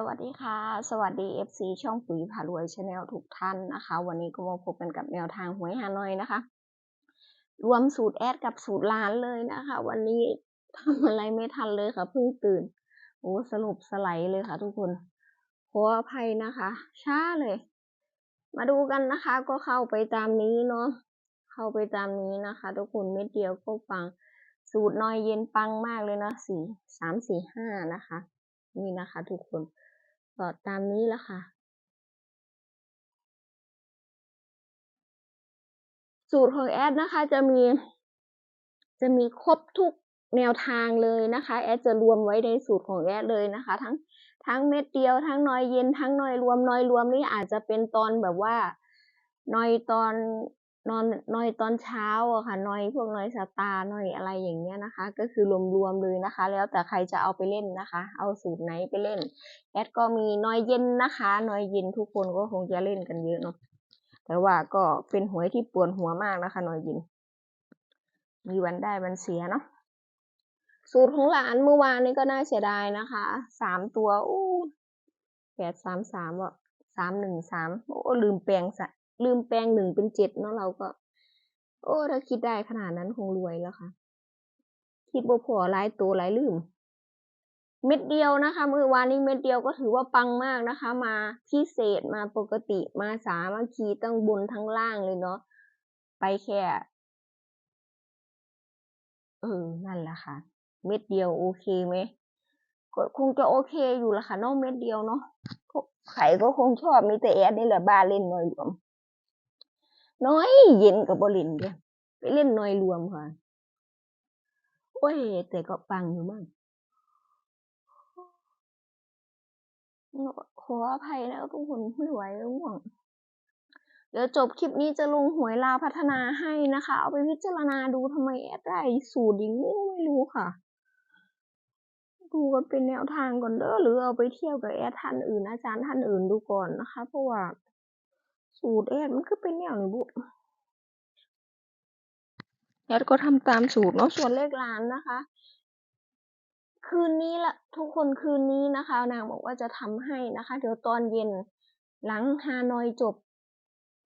สวัสดีค่ะ สวัสดี FC ช่องปุ๋ยผารวยชาแนลทุกท่านนะคะ วันนี้ก็มาพบกันกับแนวทางหวยฮานอยนะคะ รวมสูตรแอดกับสูตรล้านเลยนะคะ วันนี้ทำอะไรไม่ทันเลยค่ะเพิ่งตื่นโอ้สรุปสไลด์เลยค่ะทุกคนขออภัยนะคะ ช้าเลย มาดูกันนะคะ ก็เข้าไปตามนี้เนาะเข้าไปตามนี้นะคะ ทุกคนเม็ดเดียวก็ปังสูตรน้อยเย็นปังมากเลยนะสี่สามสี่ห้านะคะ นี่นะคะ ทุกคน ก็ตามนี้แล้วค่ะ สูตรของแอดนะคะจะมี จะมีครบทุกแนวทางเลยนะคะ แอดจะรวมไว้ในสูตรของแอดเลยนะคะ ทั้งทั้งเม็ดเดียวทั้งน้อยเย็นทั้งน้อยรวมน้อยรวมนี่อาจจะเป็นตอนแบบว่าน้อยตอน นอนนอยตอนเช้าอะค่ะนอยพวกนอยสตาร์นอยอะไรอย่างเงี้ยนะคะ ก็คือรวมๆเลยนะคะ แล้วแต่ใครจะเอาไปเล่นนะคะ เอาสูตรไหนไปเล่น แอดก็มีนอยเย็นนะคะนอยเย็นทุกคนก็คงจะเล่นกันเยอะเนาะแต่ว่าก็เป็นหวยที่ปวดหัวมากนะคะนอยเย็น มีวันได้วันเสียเนาะสูตรของหลานเมื่อวานนี้ก็น่าเสียดายนะคะสามตัวอู้แปดสามสามอะสามหนึ่งสามโอ้ลืมแปลงสะ ลืมแปลงหนึ่งเป็นเจ็ดเนาะเราก็ โอ้ถ้าคิดได้ขนาดนั้นคงรวยแล้วค่ะ คิดบ่พอหลายตัวหลายลืม เม็ดเดียวนะคะมือวานนี้เม็ดเดียวก็ถือว่าปังมากนะคะ มาพิเศษมาปกติมาสามัคคีตั้งบนทั้งล่างเลยเนาะไปแค่เออนั่นแหละค่ะ เม็ดเดียวโอเคไหมก็คงจะโอเคอยู่ละค่ะนอกเม็ดเดียวเนาะไข่ก็คงชอบมีแต่แอดนี่แหละบ้าเล่นน้อยรวม น้อยเย็นกับบอลินเดียไปเล่นน้อยรวมค่ะ โอ้ย แต่ก็ปังอยู่มากขออภัยนะทุกคนไม่ไหวแล้วง่วง เดี๋ยวจบคลิปนี้จะลงหวยลาพัฒนาให้นะคะ เอาไปพิจารณาดูทำไมแอดได้สูตรอย่างนี้ไม่รู้ค่ะ ดูกันเป็นแนวทางก่อนเด้อหรือเอาไปเที่ยวกับแอดท่านอื่นอาจารย์ท่านอื่นดูก่อนนะคะ เพราะว่า สูตรแอดมันก็เป็นแนวนี้บุแอดก็ทำตามสูตรเนาะส่วนเลขร้านนะคะ คืนนี้ละทุกคนคืนนี้นะคะ นางบอกว่าจะทำให้นะคะ เดี๋ยวตอนเย็นหลังฮานอยจบ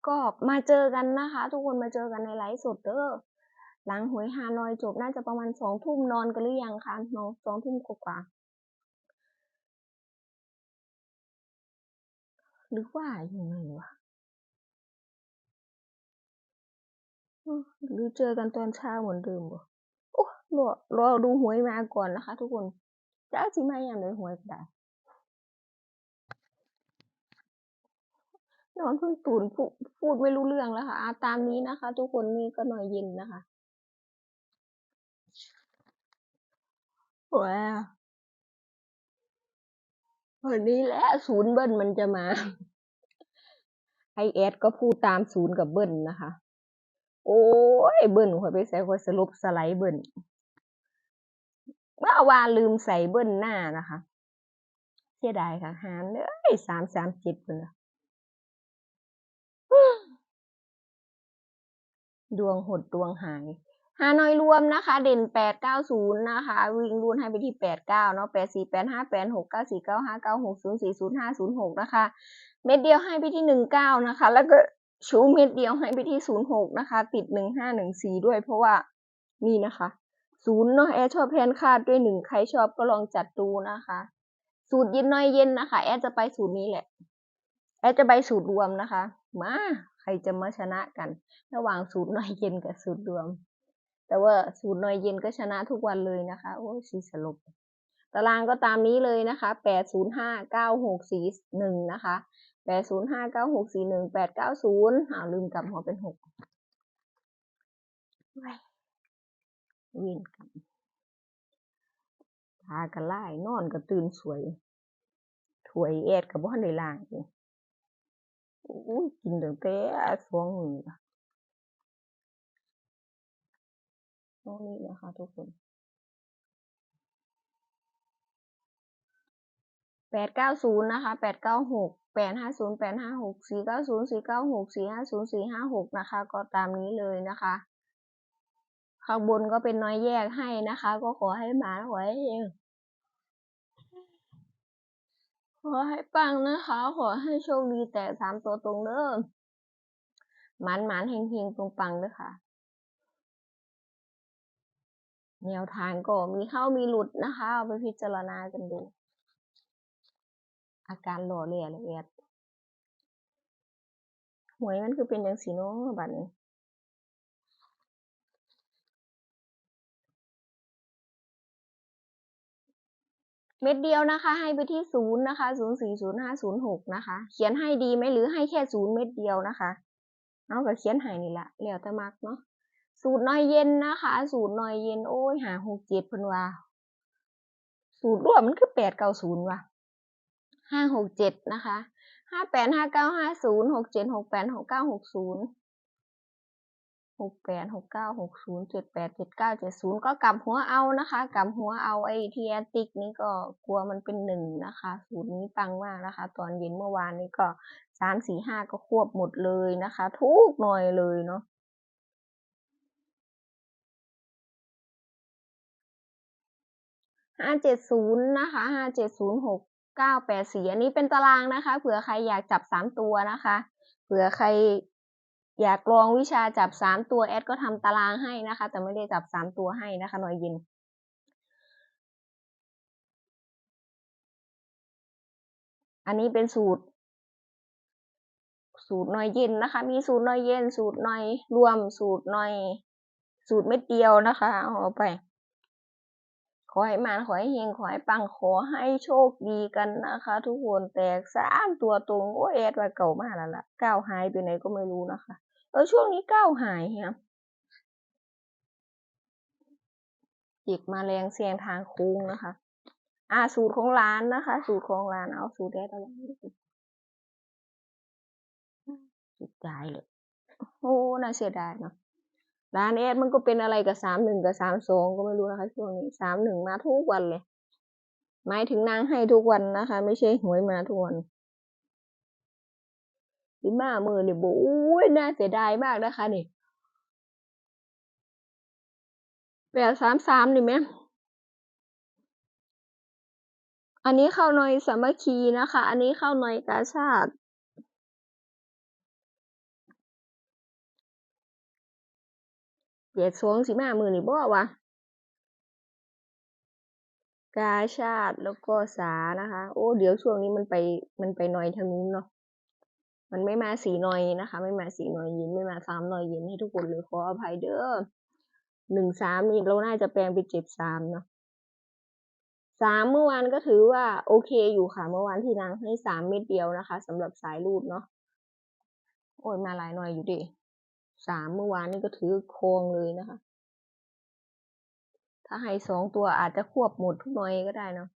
ก็มาเจอกันนะคะ ทุกคนมาเจอกันในไลฟ์สดเด้อหลังหวยฮานอยจบน่าจะประมาณสองทุ่มนอนกันหรือยังคะนอนสองทุ่มกว่าหรือว่าอย่างไรวะ หรือเจอกันตอนเช้าเหมือนเดิมบ่โอ้รอรอดูหวยมาก่อนนะคะ ทุกคนจะจิมาอย่างไรหวยก็ได้นอนเพิ่งตื่นพูดไม่รู้เรื่องแล้วค่ะตามนี้นะคะ ทุกคนนี่ก็หน่อยเย็นนะคะว้าวันนี้แหละศูนย์เบิ้ลมันจะมาไอแอดก็พูดตามศูนย์กับเบิ้ลนะคะ โอ้ยเบิ้ลคอยไปใส่คอยสลบสไลด์เบิ้ลเมื่อวานลืมใส่เบิ้ลหน้านะคะเสียดายค่ะหารเลยสามสามเจ็ดเลยดวงหดดวงหายฮานอยรวมนะคะ เด่นแปดเก้าศูนย์นะคะ วิ่งรูนให้ไปที่แปดเก้าเนาะแปดสี่แปดห้าแปดหกเก้าสี่เก้าห้าเก้าหกศูนย์สี่ศูนย์ห้าศูนย์หกนะคะ เม็ดเดียวให้ไปที่หนึ่งเก้านะคะ แล้วก็ ชูเม็ดเดียวให้ไปที่ศูนย์หกนะคะ ติดหนึ่งห้าหนึ่งสี่ด้วย เพราะว่านี่นะคะศูนย์เนาะแอร์ชอบแพนคาดด้วยหนึ่งใครชอบก็ลองจัดดูนะคะ สูตรเย็นน้อยเย็นนะคะ แอร์จะไปสูตรนี้แหละ แอร์จะไปสูตรรวมนะคะ มาใครจะมาชนะกัน ระหว่างสูตรน้อยเย็นกับสูตรรวม แต่ว่าสูตรน้อยเย็นก็ชนะทุกวันเลยนะคะ โอ้สีสลบตารางก็ตามนี้เลยนะคะแปดศูนย์ห้าเก้าหกสี่หนึ่งนะคะ แปดศูนย์ห้าเก้าหกสี่หนึ่งแปดเก้าศูนย์อ้าวลืมกลับหัวเป็นหกวิ่งกันพากันไล่นอนก็ตื่นสวย ถวยแอดกับบ้านในล่างอู้กินตั้งแต่สองมือตรงนี้นะคะทุกคนแปดเก้าศูนย์นะคะแปดเก้าหก แปดห้าศูนย์แปดห้าหกสี่เก้าศูนย์สี่เก้าหกสี่ห้าศูนย์สี่ห้าหกนะคะ ก็ตามนี้เลยนะคะ ข้างบนก็เป็นน้อยแยกให้นะคะ ก็ขอให้หมาไว้เองโอ้อให้ปังนะคะ ขอให้โชคดีแต่สามตัวตรงเด้อหมันหมันเฮงเฮงตรงปังเด้อค่ะแนวทางก็มีเข้ามีหลุดนะคะ เอาไปพิจารณากันดู อาการหล่อเลี่ยละเอียดหวยมันคือเป็นอย่างสีน้อบัดนี้เม็ดเดียวนะคะ ให้ไปที่ศูนย์นะคะศูนย์สี่ศูนย์ห้าศูนย์หกนะคะ เขียนให้ดีไหมหรือให้แค่ศูนย์เม็ดเดียวนะคะเอาก็เขียนให้นี่ละแล้วแต่มักเนาะสูตรน้อยเย็นนะคะสูตรน้อยเย็นโอ้ยหาหกเจ็ดพิ่นว่าสูตรรวมมันคือแปดเก้าศูนย์ว่ะ ห้าหกเจ็ดนะคะห้าแปดห้าเก้าห้าศูนย์หกเจ็ดหกแปดหกเก้าหกศูนย์หกแปดหกเก้าหกศูนย์เจ็ดแปดเจ็ดเก้าเจ็ดศูนย์ก็กลับหัวเอานะคะกลับหัวเอาไอ้ทีแอติกนี่ก็กลัวมันเป็นหนึ่งนะคะสูตรนี้ปังมากนะคะ ตอนเย็นเมื่อวานนี้ก็สามสี่ห้าก็ควบหมดเลยนะคะ ทุกหน่อยเลยเนาะห้าเจ็ดศูนย์นะคะห้าเจ็ดศูนย์หก เก้าแปดสี่อันนี้เป็นตารางนะคะ เผื่อใครอยากจับสามตัวนะคะ เผื่อใครอยากลองวิชาจับสามตัวแอดก็ทำตารางให้นะคะ แต่ไม่ได้จับสามตัวให้นะคะหน่อยเย็นอันนี้เป็นสูตร สูตรหน่อยเย็นนะคะ มีสูตรหน่อยเย็น สูตรหน่อยรวม สูตรหน่อย สูตรเม็ดเดียวนะคะ เอาไป ขอให้มาขอให้เฮงขอให้ปังขอให้โชคดีกันนะคะ ทุกคนแตกสามตัวตรงโอ้ยแอดว่าเก่ามากแล้วล่ะก้าวหายไปไหนก็ไม่รู้นะคะเออช่วงนี้ก้าวหายเนี่ยจิกมาแรงเสียงทางโค้งนะคะ อ่าสูตรของร้านนะคะ สูตรของร้านเอาสูตรแอดเอาไว้สุดใจเลยโอ้น่าเสียดายเนาะ ร้านแอดมันก็เป็นอะไรกับสามหนึ่งกับสามสองก็ไม่รู้นะคะช่วงนี้สามหนึ่งมาทุกวันเลย หมายถึงนางให้ทุกวันนะคะ ไม่ใช่หวยมาทุกวันสิมามือเนี่ยโอ้ยน่าเสียดายมากนะคะนี่แปดสามสามนี่ไหมอันนี้เข้าหน่อยสามัคคีนะคะ อันนี้เข้าหน่อยกาชาติ เจ็ดสองสิมามือนี่บ่วะกาชาติแล้วก็สานะคะ โอ้ เดี๋ยวช่วงนี้มันไปมันไปหน่อยทางนู้นเนาะมันไม่มาสีหน่อยนะคะ ไม่มาสีหน่อยเย็นไม่มาสามหน่อยเย็นให้ทุกคนเลยขออภัยเด้อหนึ่งสามนี่เราน่าจะแปลงเป็นเจ็ดสามเนาะสามเมื่อวานก็ถือว่าโอเคอยู่ค่ะ เมื่อวานที่นางให้สามเม็ดเดียวนะคะสำหรับสายรูดเนาะโอ้ยมาหลายหน่อยอยู่ดิ สามเมื่อวานนี่ก็ถือโคงเลยนะคะ ถ้าให้สองตัวอาจจะควบหมดทุกหน่อยก็ได้เนาะ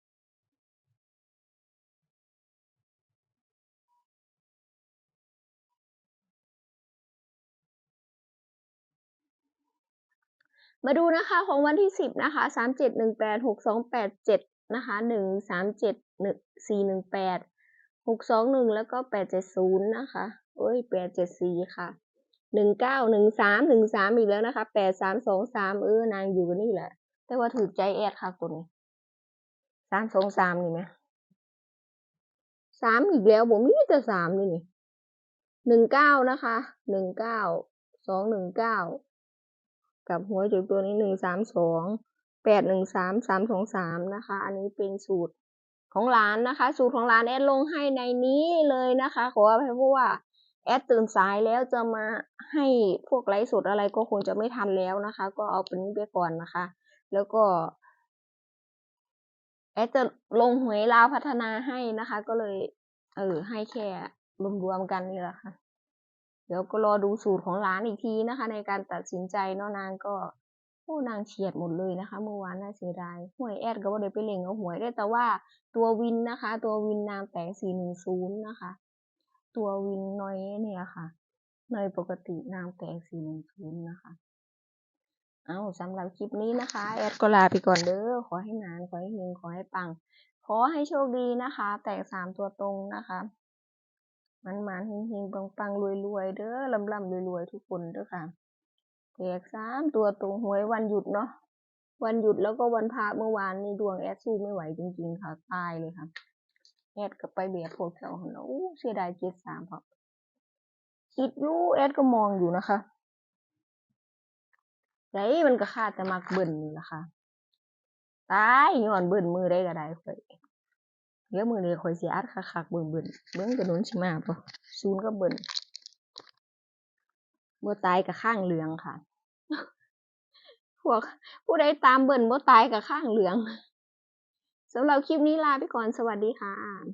มาดูนะคะของวันที่สิบนะคะสามเจ็ดหนึ่งแปดหกสองแปดเจ็ดนะคะหนึ่งสามเจ็ดหนึ่งสี่หนึ่งแปดหกสองหนึ่งแล้วก็แปดเจ็ดศูนย์นะคะโอ้ยแปดเจ็ดสี่ค่ะ หนึ่งเก้าหนึ่งสามหนึ่งสามอีกแล้วนะคะแปดสามสองสามเออนางอยู่นี่แหละ แต่ว่าถือใจแอดค่ะคนนี้สามสองสามนี่ไหมสามอีกแล้วผมมีแต่สามนี่นี่หนึ่งเก้านะคะหนึ่งเก้าสองหนึ่งเก้ากับหัวจุดตัวนี้หนึ่งสามสองแปดหนึ่งสามสามสองสามนะคะ อันนี้เป็นสูตรของร้านนะคะ สูตรของร้านแอดลงให้ในนี้เลยนะคะ ขออภัยเพราะว่า แอดตื่นสายแล้วจะมาให้พวกไลฟ์สดอะไรก็คงจะไม่ทันแล้วนะคะ ก็เอาเป็นนี้ไปก่อนนะคะ แล้วก็ แอดจะลงหวยลาวพัฒนาให้นะคะ ก็เลย เออให้แค่รวมๆกันนี่แหละค่ะ เดี๋ยวก็รอดูสูตรของร้านอีกทีนะคะ ในการตัดสินใจเนาะนางก็โอ้นางเฉียดหมดเลยนะคะเมื่อวานน่าเสียดายหวยแอดก็ว่าเดี๋ยวไปเล่งเอาหวยได้แต่ว่าตัววินนะคะ ตัววินนางแตกสี่หนึ่งศูนย์นะคะ ตัววินน้อยเนี่ยค่ะในปกตินางแตกสี่หนึ่งศูนย์นะคะ เอาสำหรับคลิปนี้นะคะ แอดก็ลาไปก่อนเด้อขอให้นาน ขอให้เฮงขอให้ปัง ขอให้โชคดีนะคะ แตกสามตัวตรงนะคะมันมันเฮงเฮงปังปังรวยรวยเด้อลำลำรวยรวยทุกคนเด้อค่ะแตกสามตัวตรงหวยวันหยุดเนาะวันหยุดแล้วก็วันพระเมื่อวานนี่ดวงแอดสู้ไม่ไหวจริง ๆ ค่ะตายเลยค่ะ แอดก็ไปแบบพวกเจ้าหันโอ้เสียดาย73พร้อมคิดอยู่แอดก็มองอยู่นะคะไสมันก็คาแต่มักเบิ่นนี่ล่ะค่ะตายย้อนเบิ่นมือใดก็ได้ข้อยเดี๋ยวมือนี้ข้อยสิอัดคักๆเบิ่งเบิ่นเบิ่งแต่โดนสิมาบ่ศูนกับเบิ่นบ่ตายก็ข้างเหลืองค่ะ พวกผู้ใดตามเบิ่นบ่ตายก็ข้างเหลือง สำหรับคลิปนี้ลาไปก่อนสวัสดีค่ะ